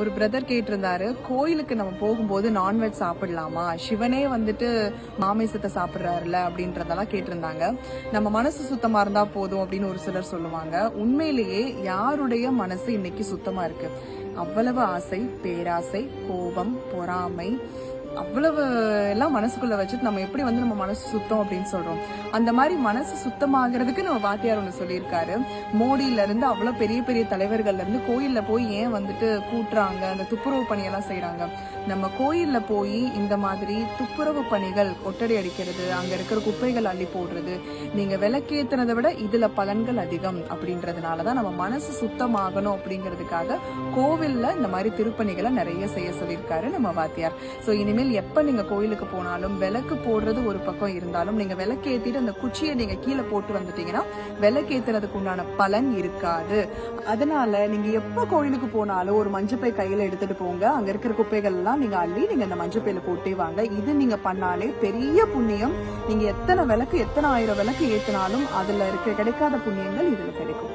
ஒரு பிரதர் கேட்டிருந்தாரு கோயிலுக்கு நம்ம போகும்போது நான்வெஜ் சாப்பிடலாமா? சிவனே வந்துட்டு மாமிசத்தை சாப்பிட்றாருல அப்படின்றதெல்லாம் கேட்டிருந்தாங்க. நம்ம மனசு சுத்தமா இருந்தா போதும் அப்படின்னு ஒரு சிலர் சொல்லுவாங்க. உண்மையிலேயே யாருடைய மனசு இன்னைக்கு சுத்தமா இருக்கு? அவ்வளவு ஆசை பேராசை கோபம் பொறாமை அவ்வளவு எல்லாம் மனசுக்குள்ள வச்சுட்டு நம்ம எப்படி வந்து நம்ம மனசு சுத்தம் அப்படின்னு சொல்றோம். அந்த மாதிரி மனசு சுத்தமாகிறதுக்கு நம்ம வாத்தியார் ஒன்று சொல்லியிருக்காரு. மோடியில இருந்து அவ்வளவு பெரிய பெரிய தலைவர்கள்ல இருந்து கோயில்ல போய் ஏன் வந்துட்டு கூட்டுறாங்க? அந்த துப்புரவு பணியெல்லாம் செய்யறாங்க நம்ம கோயிலில் போய் இந்த மாதிரி துப்புரவு பணிகள் ஒட்டடை அடிக்கிறது அங்கே இருக்கிற குப்பைகள் அள்ளி போடுறது நீங்கள் விளக்கேத்துனதை விட இதில் பலன்கள் அதிகம் அப்படின்றதுனால தான் நம்ம மனசு சுத்தமாகணும் அப்படிங்கிறதுக்காக கோவில்ல இந்த மாதிரி திருப்பணிகளை நிறைய செய்ய சொல்லியிருக்காரு நம்ம வாத்தியார். ஸோ இனிமேல் எப்போ நீங்கள் கோயிலுக்கு போனாலும் விளக்கு போடுறது ஒரு பக்கம் இருந்தாலும் நீங்கள் விளக்கு அந்த குச்சியை நீங்கள் கீழே போட்டு வந்துட்டீங்கன்னா விளக்கு உண்டான பலன் இருக்காது. அதனால நீங்கள் எப்போ கோயிலுக்கு போனாலும் ஒரு மஞ்சப்பை கையில் எடுத்துகிட்டு போங்க. அங்கே இருக்கிற குப்பைகள்லாம் எல்லாம் நீங்க அள்ளி நீங்க இந்த மஞ்சப்பையில போட்டே வாங்க. இது நீங்க பண்ணாலே பெரிய புண்ணியம். நீங்க எத்தனை விளக்கு எத்தனை ஆயிரம் விளக்கு ஏத்தினாலும் அதுல இருக்க கிடைக்காத புண்ணியங்கள் இதுல கிடைக்கும்.